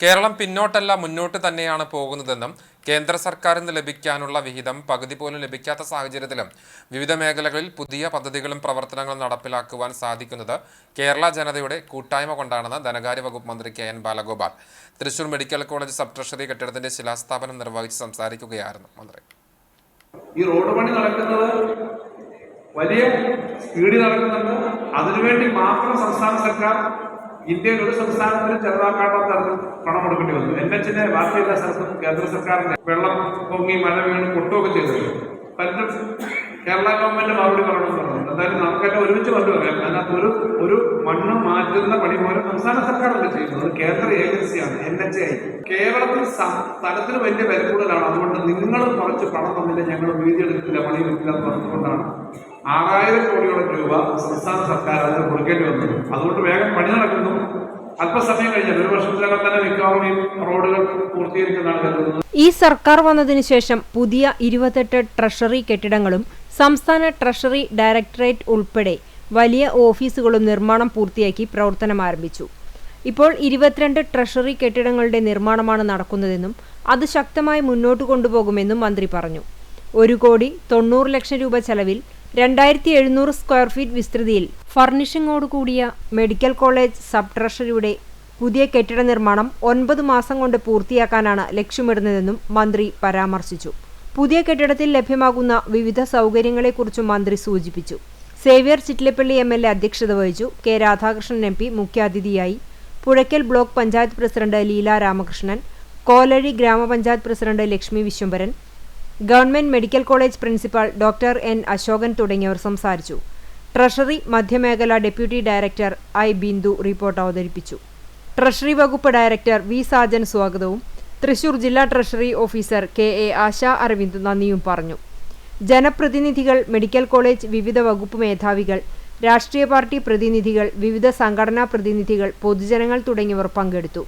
കേരളം പിന്നോട്ടല്ല മുന്നോട്ട് തന്നെയാണ് പോകുന്നതെന്നും കേന്ദ്ര സർക്കാരിൽ നിന്ന് ലഭിക്കാനുള്ള വിഹിതം പകുതി പോലും ലഭിക്കാത്ത സാഹചര്യത്തിലും വിവിധ മേഖലകളിൽ പുതിയ പദ്ധതികളും പ്രവർത്തനങ്ങളും നടപ്പിലാക്കുവാൻ സാധിക്കുന്നത് കേരള ജനതയുടെ കൂട്ടായ്മ കൊണ്ടാണെന്ന് ധനകാര്യ വകുപ്പ് മന്ത്രി K N Balagopal. Thrissur medical college sub treasury കെട്ടിടത്തിന്റെ ശിലാസ്ഥാപനം നിർവഹിച്ച് സംസാരിക്കുകയായിരുന്നു മന്ത്രി. ഈ റോഡ് പണി നടക്കുന്നത് വലിയ സ്പീഡിൽ നടക്കുന്നുണ്ട്. അതിനുവേണ്ടി മാത്രം സംസ്ഥാന സർക്കാർ ഇന്ത്യയിൽ ഒരു സംസ്ഥാനത്തിനും ചെറുതാക്കാത്ത തരത്തിൽ പണം കൊടുക്കേണ്ടി വന്നു. എൻ എച്ചിന്റെ ബാക്കി എല്ലാ സ്ഥലത്തും കേന്ദ്ര സർക്കാരിന്റെ വെള്ളം പൊങ്ങി മഴ വീണ് പൊട്ടുകയൊക്കെ ചെയ്തത്. പലരും കേരള ഗവൺമെന്റ് മറുപടി പറയണമെന്ന് പറഞ്ഞു. എന്തായാലും നമുക്കെല്ലാം ഒരുമിച്ച് കൊണ്ടുവരാം അതിനകത്ത് ഒരു ഒരു മണ്ണ് മാറ്റുന്ന പണി പോലും സംസ്ഥാന സർക്കാരല്ല ചെയ്യുന്നത് കേന്ദ്ര ഏജൻസിയാണ് എൻ എച്ച് ഐ കേരളത്തിൽ സ്ഥലത്തിന് വലിയ വില കൂടുതലാണ്. അതുകൊണ്ട് നിങ്ങൾ കുറച്ച് പണം തന്നില്ല ഞങ്ങൾ വീതി എടുക്കില്ല പണി എടുക്കില്ല എന്ന് പറഞ്ഞുകൊണ്ടാണ് ആറായിരം കോടിയോളം രൂപ സംസ്ഥാന സർക്കാർ കൊടുക്കേണ്ടി വന്നത് അതുകൊണ്ട് വേഗം പണി നടക്കുന്നു. അല്പസമയം കഴിഞ്ഞാൽ ഒരു വർഷത്തിനകം തന്നെ മിക്കവാറും റോഡുകൾ പൂർത്തീകരിക്കുന്നതാണ് കരുതുന്നത്. ഈ സർക്കാർ വന്നതിനു ശേഷം പുതിയ ഇരുപത്തെട്ട് ട്രഷറി കെട്ടിടങ്ങളും സംസ്ഥാന ട്രഷറി ഡയറക്ടറേറ്റ് ഉൾപ്പെടെ വലിയ ഓഫീസുകളും നിർമ്മാണം പൂർത്തിയാക്കി പ്രവർത്തനം ആരംഭിച്ചു. ഇപ്പോൾ ഇരുപത്തിരണ്ട് ട്രഷറി കെട്ടിടങ്ങളുടെ നിർമ്മാണമാണ് നടക്കുന്നതെന്നും അത് ശക്തമായി മുന്നോട്ട് കൊണ്ടുപോകുമെന്നും മന്ത്രി പറഞ്ഞു. ഒരു കോടി തൊണ്ണൂറ് ലക്ഷം രൂപ ചെലവിൽ രണ്ടായിരത്തി എഴുന്നൂറ് സ്ക്വയർ ഫീറ്റ് വിസ്തൃതിയിൽ ഫർണിഷിംഗോട് കൂടിയ മെഡിക്കൽ കോളേജ് സബ് ട്രഷറിയുടെ പുതിയ കെട്ടിട നിർമ്മാണം ഒൻപത് മാസം കൊണ്ട് പൂർത്തിയാക്കാനാണ് ലക്ഷ്യമിടുന്നതെന്നും മന്ത്രി പരാമർശിച്ചു. പുതിയ കെട്ടിടത്തിൽ ലഭ്യമാകുന്ന വിവിധ സൗകര്യങ്ങളെക്കുറിച്ചും മന്ത്രി സൂചിപ്പിച്ചു. Xavier Chittilappally M L A അധ്യക്ഷത വഹിച്ചു. കെ രാധാകൃഷ്ണൻ എം പി മുഖ്യാതിഥിയായി. പുഴയ്ക്കൽ ബ്ലോക്ക് പഞ്ചായത്ത് പ്രസിഡന്റ് ലീല രാമകൃഷ്ണൻ കോലഴി ഗ്രാമപഞ്ചായത്ത് president Lakshmi Viswambharan. Government medical college principal doctor N Asokan തുടങ്ങിയവർ സംസാരിച്ചു. Treasury മധ്യമേഖല deputy director I Bindu report അവതരിപ്പിച്ചു. ട്രഷറി വകുപ്പ് ഡയറക്ടർ വി സാജൻ സ്വാഗതവും തൃശൂർ ജില്ലാ treasury officer K A Asha Aravind നന്ദിയും പറഞ്ഞു. ജനപ്രതിനിധികൾ മെഡിക്കൽ കോളേജ് വിവിധ വകുപ്പ് മേധാവികൾ രാഷ്ട്രീയ പാർട്ടി പ്രതിനിധികൾ വിവിധ സംഘടനാ പ്രതിനിധികൾ പൊതുജനങ്ങൾ തുടങ്ങിയവർ പങ്കെടുത്തു.